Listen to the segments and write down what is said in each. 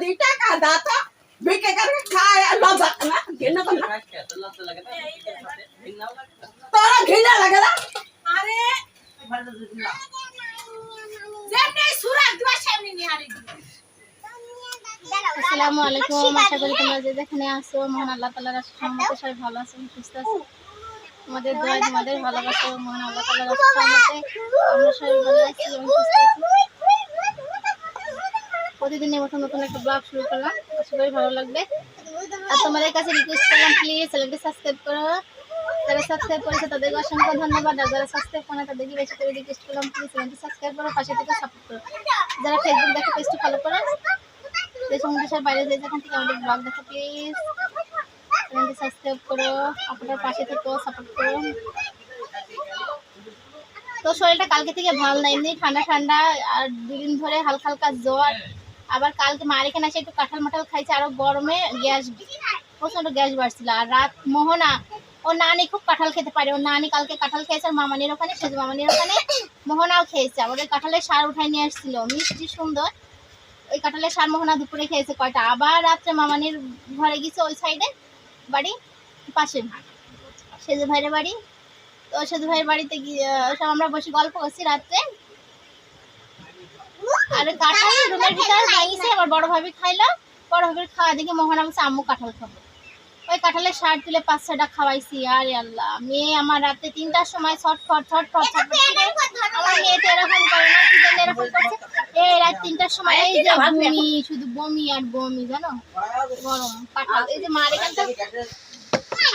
দি টাকা দাতা বিকে করে খায় আর লজ্জা না ঘৃণা করে না তোরা ঘৃণা লাগে না আরে যেমনি সুরাত দিবা সেমনি নিহারি আসসালামু আলাইকুম আশা করি তোমরা যে যেখানে আছো মহান আল্লাহ তাআলার রহমতে সবাই ভালো আছো সুস্থ আছো তোমাদের দোয়া তোমাদের ভালোবাসা মহান আল্লাহ তাআলার রহমতে আমরা সবাই ভালো আছি এবং সুস্থ আছি। প্রতিদিনের মতো নতুন একটা ব্লগ শুরু করলাম। আশা করি ভালো লাগবে। আর তোমাদের কাছে রিকোয়েস্ট করলাম প্লিজ চ্যানেলটি সাবস্ক্রাইব করো। যারা সাবস্ক্রাইব করেছে, তাদেরকে অসংখ্য ধন্যবাদ। আর যারা সাবস্ক্রাইব করে তাদেরকে বেশি করে রিকোয়েস্ট করলাম প্লিজ চ্যানেলটি সাবস্ক্রাইব করো, পাশে থেকে সাপোর্ট করো। যারা ফেসবুক দেখে পেজটি ফলো করো। দেশ দেশের বাইরে যে যেখান থেকে আমাদের ব্লগ দেখো প্লিজ চ্যানেলটি সাবস্ক্রাইব করো। আপনার পাশে থেকেও সাপোর্ট করো। তো শরীরটা কালকে থেকে ভালো না এমনি ঠান্ডা ঠান্ডা, আর দুদিন ধরে হালকা হালকা জ্বর। আবার কালকে মার এখানে এসে একটু কাঁঠাল মাঠাল খাইছে, আরও গরমে গ্যাস প্রচণ্ড গ্যাস বাড়ছিল। আর রাত মোহনা ও নানি খুব কাঁঠাল খেতে পারে। ও নানি কালকে কাঁঠাল খেয়েছে আর মামানির ওখানে সেজু মামানির ওখানে মোহনাও খেয়েছে। আমাদের কাঁঠালের সার উঠাই নিয়ে আসছিল। মিষ্টি সুন্দর। ওই কাঁঠালের সার মোহনা দুপুরে খেয়েছে কয়টা। আবার রাত্রে মামানির ঘরে গেছে ওই সাইডে বাড়ি পাশে সেজু ভাইয়ের বাড়ি। তো সেজু ভাইয়ের বাড়িতে গিয়ে সব আমরা বসে গল্প করছি রাত্রে। আর কাঁঠাল রুমের ভিতর ভাঙিছে আমার বড় ভাবি খাইলো বড় ভাবির খাওয়া দেখে মোহনা বলছে আম্মু কাঁঠাল খাব। ওই কাঁঠালের সার তুলে পাঁচ ছটা খাওয়াইছি আরে আল্লাহ মেয়ে আমার রাতে তিনটার সময় ছটফট ছটফট আমার মেয়ে তো এরকম করে না কি জানি এরকম করছে? এই রাত তিনটার সময় এই যে বমি শুধু বমি আর বমি জানো? গরম কাঁঠাল এই যে মার এখানটা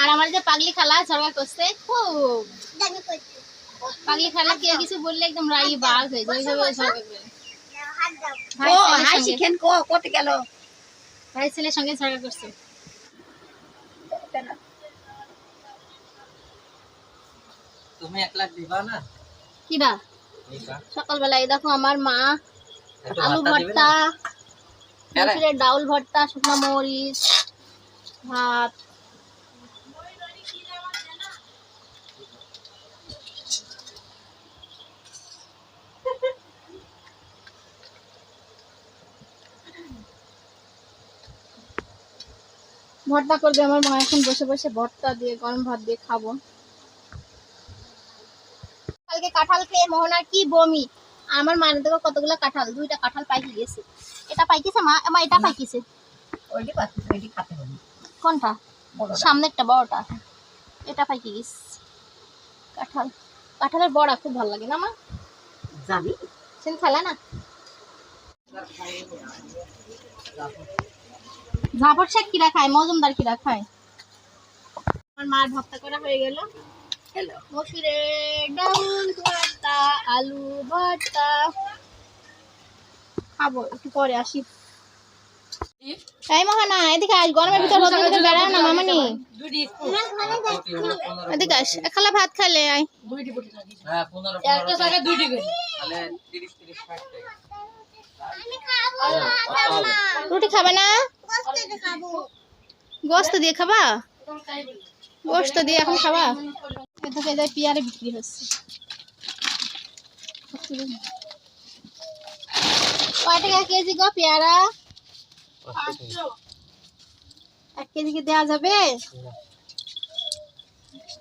আর আমার যে পাগলি খালা ঝগড়া করছে খুব। পাগলি খালা কেউ কিছু বললে একদম রাগি বাঘ হয়ে যায় ওইভাবে ঝগড়া করে। ভাই ও ছেলের হাই শিখেন কো কত গেল? ভাই ছেলের সঙ্গে ঝগড়া করছে। তুমি এক লাখ দিবা না? কিরা দিবা। দেখো আমার মা আলু ভর্তা ডাউল ভর্তা শুকনো মরিচ ভাত। ভর্তা করবে আমার মা। এখন বসে বসে ভর্তা দিয়ে গরম ভাত দিয়ে খাব। কালকে কাঁঠাল খেয়ে মোহনার কি বমি? আমার মানে দেখো কতগুলো কাঁঠাল দুইটা কাঁঠাল পাইকে গেছে। এটা পাইকেছে মা? মা এটা পাইকেছে? ওইটি পাচ্ছি ওইটি খাতে হবে। কোনটা। সামনেরটা বড়টা। এটা পাইকে গেছে। কাঁঠাল। কাঁঠালের বড়া খুব ভালো লাগে না মা? যাবি সেন খেলা না? ঝাপট শাক কিরা খায় মজুমদার কিরা খায়। আমার মার ভর্তা করা হয়ে গেল। হ্যালো। মসুরের ডাউল ভর্তা আলু ভর্তা। খাব একটু পরে আসি। এই মহানা এদিকে আস গরমের ভিতর রোদের ভিতর বেড়াও না মামানি? পনেরো এদিকে আস একলা ভাত খাইলে আয়। হ্যাঁ পনেরো পনেরো তাহলে তিরিশ তিরিশ ষাট টাকা। কত হবে? রুটি খাবে না? গোস্ত দিয়ে খাবা। গোস্ত দিয়ে এখন খাবা? এদিকে এদের পিয়ারে বিক্রি হচ্ছে। কয় টাকা কেজি গো পেয়ারা? এক কেজি কি দেওয়া যাবে?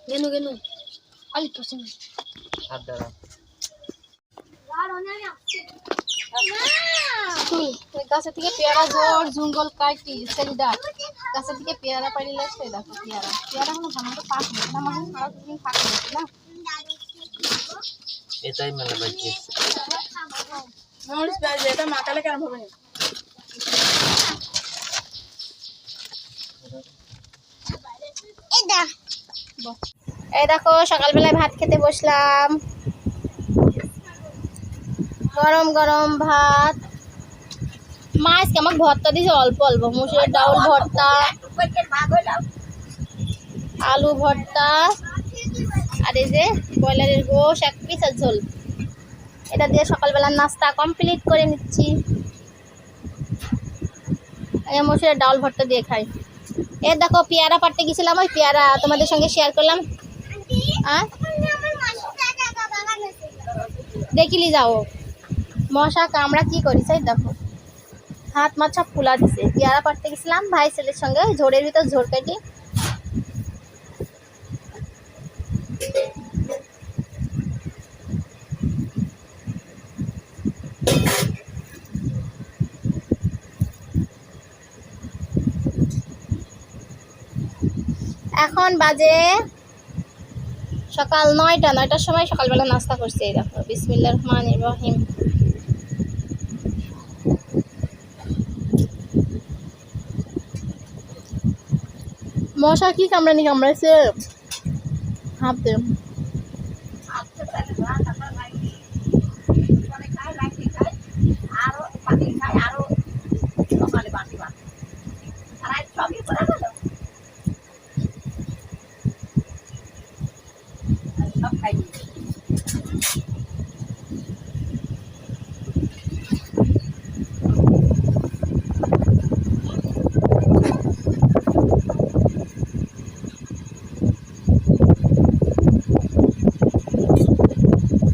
গেনু গেনু। পছন্দ হাত দ্বারা তুই গাছের থেকে পেয়ারা জোর জঙ্গল কাটি সেলিডা গাছের থেকে পেয়ারা পারিলে সে দেখো পেয়ারা। পেয়ারা হলো তো পাক হয়েছে না মানে দুদিন পাক হয়েছে না? এটাই মেলা বাকি এটা মাকালে কেন হবে এই দেখো সকালবেলায় ভাত খেতে বসলাম। গরম গরম ভাত। মা আজকে আমাকে ভর্তা দিয়েছে অল্প অল্প। মুসুরের ডাউল ভর্তা আলু ভর্তা আর এই যে ব্রয়লারের গোশ এক পিস আর ঝোল। এটা দিয়ে সকালবেলার নাস্তা কমপ্লিট করে নিচ্ছি। এই মসুরের ডাউল ভর্তা দিয়ে খাই। এ দেখো পেয়ারা পাড়তে গেছিলাম ওই পেয়ারা তোমাদের সঙ্গে শেয়ার করলাম। আহ দেখিলি যাও। মশা কামড়া কি করিস দেখো। হাত মাছ সব ফুলা দিছে। পেয়ারা পাড়তে গেছিলাম, ভাই ছেলের সঙ্গে ঝোড়ের ভিতর ঝোড় কাটি। এখন বাজে সকাল নয়টা, নয়টার সময় সকালবেলা নাস্তা করছি, এই দেখো। বিসমিল্লা রহমান রহিম। মশা কি কামড়ানি কামড়াইছে? হাতে আজকে তাহলে ভাত আমরা খাইনি। পরে খাই, রাত্রি খাই, আরও পানি খাই, আরও সকালে বাসি ভাত। আর আজ সবই করে গেল। সব খাই নিয়েছি।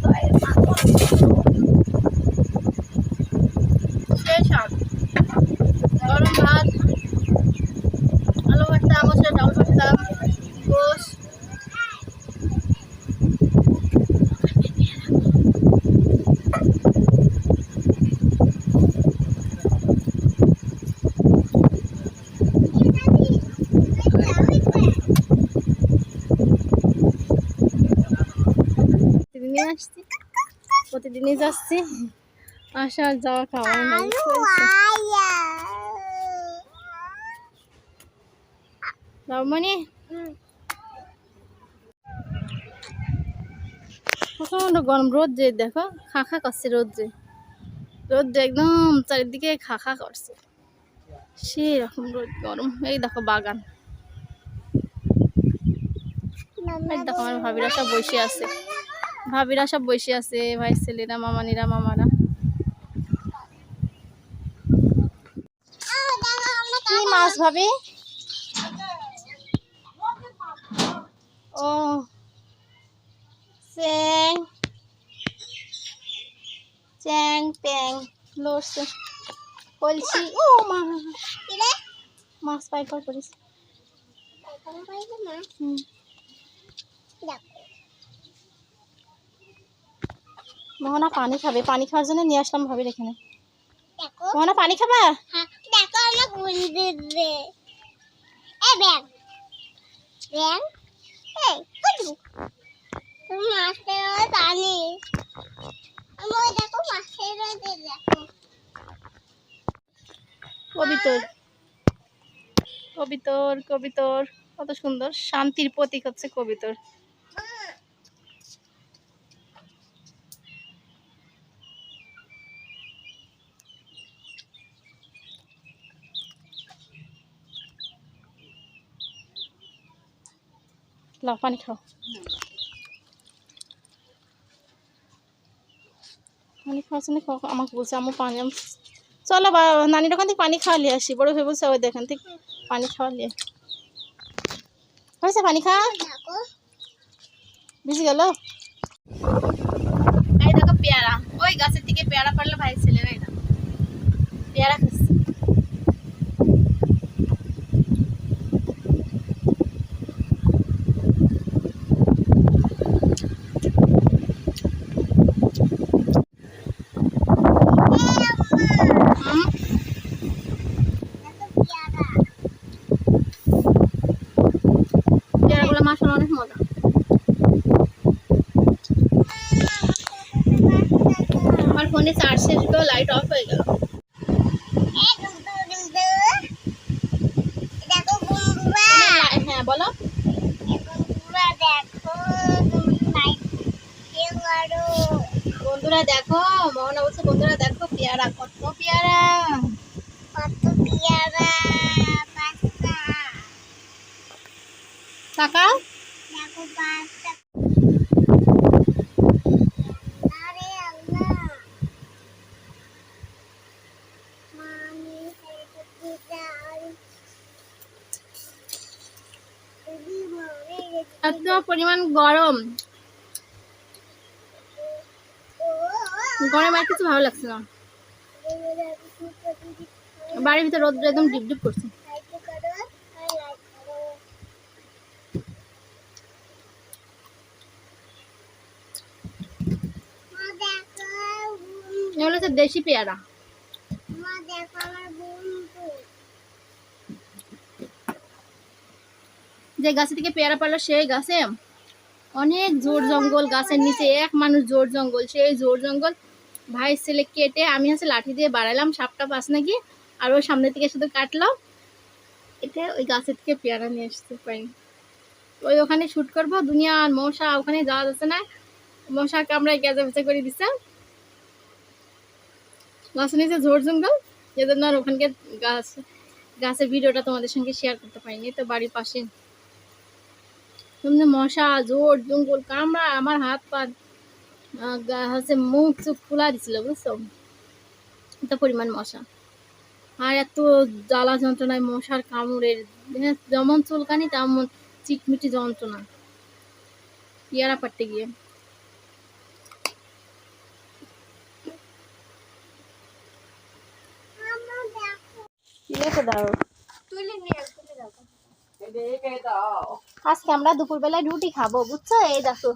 তো এই মাছ শেষ আম। গরম ভাত আলু ভর্তা মশলা ডাল ভর্তা গোস প্রতিদিনই আসছি প্রতিদিনই যাচ্ছি। আসা যাওয়া খাওয়া রমণী প্রচণ্ড গরম রোদ যে দেখো খা খা করছে রোদ যে রোদ যে একদম চারিদিকে খা খা করছে। সেই রকম রোদ গরম। এই দেখো বাগান। দেখো আমার ভাবিরা সব বসে আছে। ভাবিরা সব বসে আছে, ভাই ছেলেরা, মামানিরা, মামারা। কি মাছ ভাবি? ও, চ্যাং। চ্যাং, প্যাং, লড়ছে। বলছি, ও মা। মাছ পাই পর করিস। হুম। মোহনা পানি খাবে পানি খাওয়ার জন্য নিয়ে আসলাম ভাবির এখানে। মোহনা পানি খাবা? দেখো আমরা গুলি দিতে এ ব্যাং। ব্যাং? এই কুটু তুমি মাছের পানি। আমি দেখো মাছের দেখো। কবিতর। কবিতর কবিতর। কত সুন্দর শান্তির প্রতীক হচ্ছে কবিতর। লাও পানি খাও পানি খাওয়ার জন্য আমাকে বলছে আমার পানি চলো বা নানির ওখান থেকে পানি খাওয়া নিয়ে আসি বড় হয়ে বলছে ওই দেখেন থেকে পানি খাওয়া নিয়ে হয়েছে পানি খা বুঝে গেল পেয়ারা ওই গাছের থেকে পেয়ারা পারলে ভাই এটা পেয়ারা খাচ্ছে হুম দেখো পেয়ারা পেয়ারাগুলো মাসাল অনেক মজা আমার ফোনে চার্জ শেষ হলো লাইট অফ হয়ে গেল। হ্যাঁ বলো। বন্ধুরা দেখো মোহনা বলছে বন্ধুরা দেখো পেয়ারা কত পেয়ারা। কত পেয়ারা টাকা দেখো আরে আল্লাহ মামি সেটা দিদার দিদি মরে গেছে এত পরিমাণ গরম। গরম আর কিছু ভালো লাগছে না। বাড়ির ভিতরে রোদ্র একদম ডিপ করছে। এগুলো দেশি পেয়ারা মা দেখো আমার বন্ধু যে গাছে থেকে পেয়ারা পারল সেই গাছে অনেক জোর জঙ্গল, গাছের নিচে এক মানুষ জোর জঙ্গল, সেই জোর জঙ্গল। ভাইয়ের ছেলে কেটে আমি হচ্ছে লাঠি দিয়ে বাড়ালাম, সাপটা পাস নাকি, আর ওই সামনে থেকে শুধু কাটলাম এটা ওই গাছের থেকে পেয়ারা নিয়ে আসতে পারি ওই ওখানে শ্যুট করব দুনিয়ার মশা, ওখানে যাওয়া যাচ্ছে না। মশা কামড়ায় গেজা ভেজা করে দিচ্ছে গাছের নিচে জোর জঙ্গল যেজন্য আর ওখানকার গাছ, গাছের ভিডিওটা তোমাদের সঙ্গে শেয়ার করতে পারিনি, তো বাড়ির পাশে এমনি মশা জোর জঙ্গল কামড়া আমার হাত পা হচ্ছে মুখ চুখ ফুলা দিছিল বুঝছ? এত পরিমাণ মশা। আর এত জ্বালা যন্ত্রণায় মশার কামড়ের হ্যাঁ, যেমন চুলকানি তেমন চিটমিটি যন্ত্রণা। পেয়ারা পাড়তে গিয়ে। দাও তুলে নিয়ে আজকে আমরা দুপুরবেলায় রুটি খাব বুঝছ? এই দেখো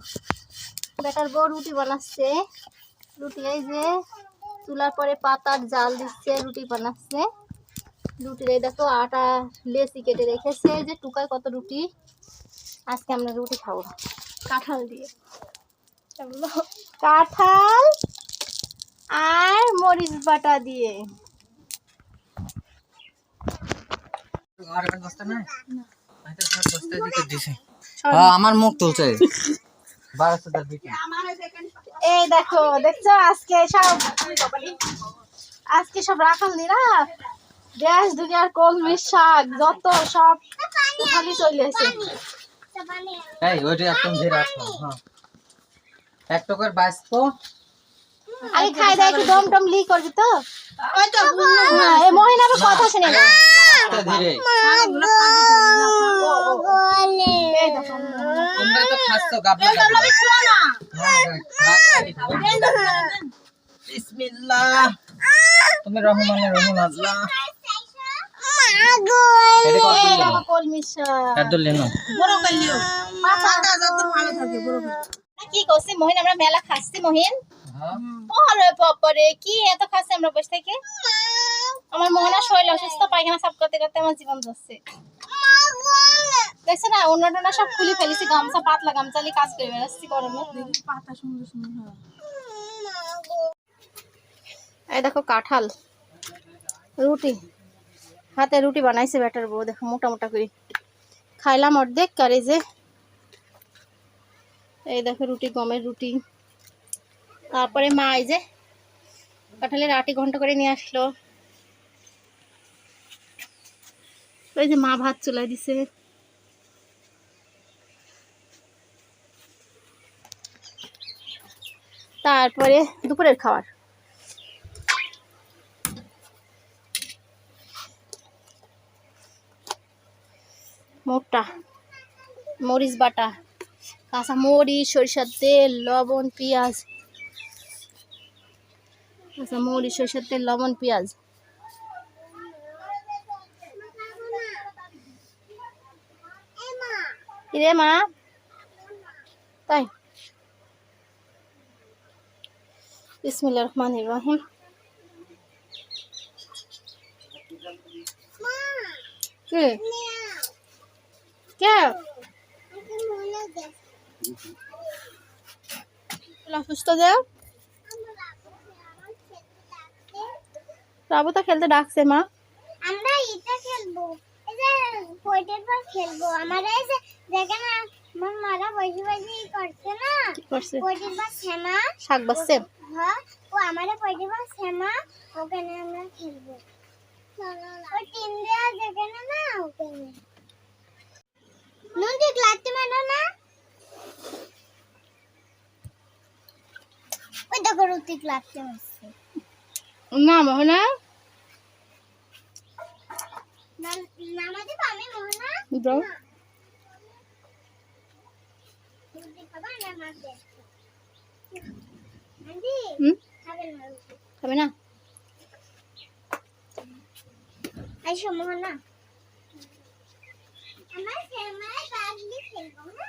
বেটার বউ রুটি বানাচ্ছে। রুটি এই যে চুলার পরে পাতার জাল দিচ্ছে রুটি বানাচ্ছে। রুটির এই দেখো আটা লেসি কেটে রেখেছে। যে টুকায় কত রুটি আজকে আমরা রুটি খাব। কাঁঠাল দিয়ে। কাঁঠাল আর মরিচ বাটা দিয়ে। আর বস্তা নাই? আমার মুখ তুলছে। এই দেখো দেখছ? আজকে সব আজকে সব রাখাল নিরা দেশ দুনিয়ার কলমি শাক যত সব খালি চলে এসে এই ওইটা একদম ধীরে রাখো হ্যাঁ। এক টাকার বাঁচতো আগে খাই দম টম লি করবি তো? হ্যাঁ এই কথা শুনে না। তোমরা তো খাচ্ছ গাবলা গাবলা ভাত খালি খাব। বিসমিল্লাহ তুমি রহিম আল্লাহ কি করছি মহিন আমরা মেলা খাচ্ছি মহিন হ্যাঁ কি এত খাচ্ছি আমরা বসে থেকে আমার মোহনা শরীর অসুস্থ পায়খানা সাফ করতে করতে আমার জীবন যাচ্ছে। দেখছ না অন্য টন্য সব খুলে ফেলেছি গামছা পাতলা গামছা নিয়ে কাজ করে বেড়াচ্ছি গরমে। এই দেখো কাঁঠাল রুটি। হাতে রুটি বানাইছে বেটার বউ দেখো মোটা মোটা করে। খাইলাম অর্ধেক আর এই যে এই দেখো রুটি গমের রুটি। তারপরে মা এই যে কাঁঠালের আটি ঘণ্টা করে নিয়ে আসলো। ওই যে মা ভাত চুলাই দিছে। তারপরে দুপুরের খাবার। মোটা মরিচ বাটা, কাঁচা মরিচ, সরিষার তেল, লবণ, পেঁয়াজ। কাঁচা মরিচ, সরিষার তেল, লবণ, পেঁয়াজ। রে মা? তাই। বিসমিল্লাহ রহমান রহিম। কে? কে? সুস্থ দে রাবু তো খেলতে ডাকছে মা। আমরা এটা খেলব। যে পয়টের বল খেলব আমার এই যে দেখেন না আমার মারা বসে বসে করছে না। কি করছে? শ্যামা শাক বাসছে হ্যাঁ ও আমারে পয়টের বল শ্যামা ওখানে আমরা খেলব ওই টিম দেওয়া যেখানে না ওখানে। নুন দিয়ে লাগতে না। ওই দেখো না মোহনা। দাও। খাবা না মোহনা আমার খেলব না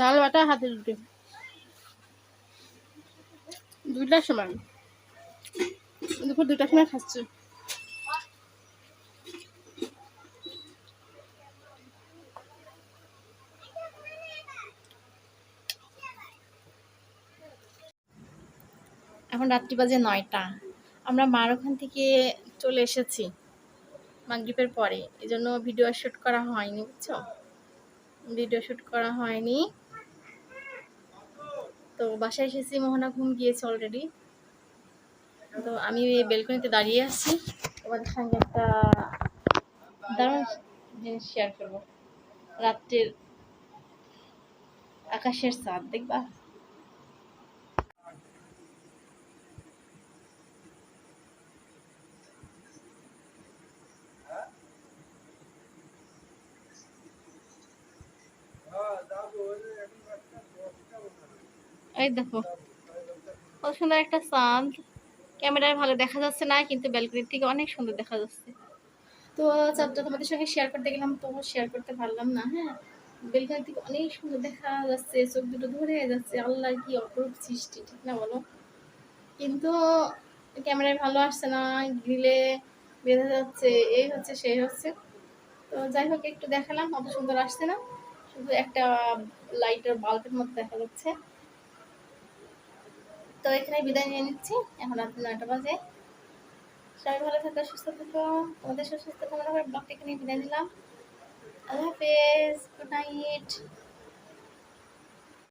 ডাল বাটা হাতে রুটি। দুইটার সময় দুপুর দুটার সময় খাচ্ছি। এখন রাত্রি বাজে নয়টা। আমরা মার ওখান থেকে চলে এসেছি মাগরীবের পরে। এই জন্য ভিডিও শ্যুট করা হয়নি, বুঝছ? ভিডিও শ্যুট করা হয়নি। তো বাসায় এসেছি, মোহনা ঘুম গিয়েছে অলরেডি তো আমি বেলকনিতে দাঁড়িয়ে আছি। তোমাদের সঙ্গে একটা দারুণ জিনিস শেয়ার করব। রাত্রের আকাশের চাঁদ দেখবা? দেখো। কত সুন্দর একটা চাঁদ ক্যামেরায় ভালো দেখা যাচ্ছে না, কিন্তু ব্যালকনির থেকে অনেক সুন্দর দেখা যাচ্ছে। তো চাঁদটা তোমাদের সঙ্গে শেয়ার করতে গেলাম, তো শেয়ার করতে পারলাম না হ্যাঁ? বেলকনি থেকে অনেক সুন্দর দেখা যাচ্ছে, চোখ দুটো ধরে যাচ্ছে। আল্লাহ কি অপরূপ সৃষ্টি, ঠিক না বলো? কিন্তু ক্যামেরায় ভালো আসছে না গ্রিলে বেঁধে যাচ্ছে, এই হচ্ছে, সেই হচ্ছে। তো যাই হোক, একটু দেখালাম, অত সুন্দর আসছে না। শুধু একটা লাইটের বাল্বের মতো দেখা যাচ্ছে। তো এখানে বিদায় নিয়ে নিচ্ছি। এখন রাত নয়টা বাজে। সবাই ভালো থাকো, সুস্থ থাকো। তোমাদের সুস্থ মনে করে ব্লগটা এখানে বিদায় নিলাম। আল্লাহ হাফেজ গুড নাইট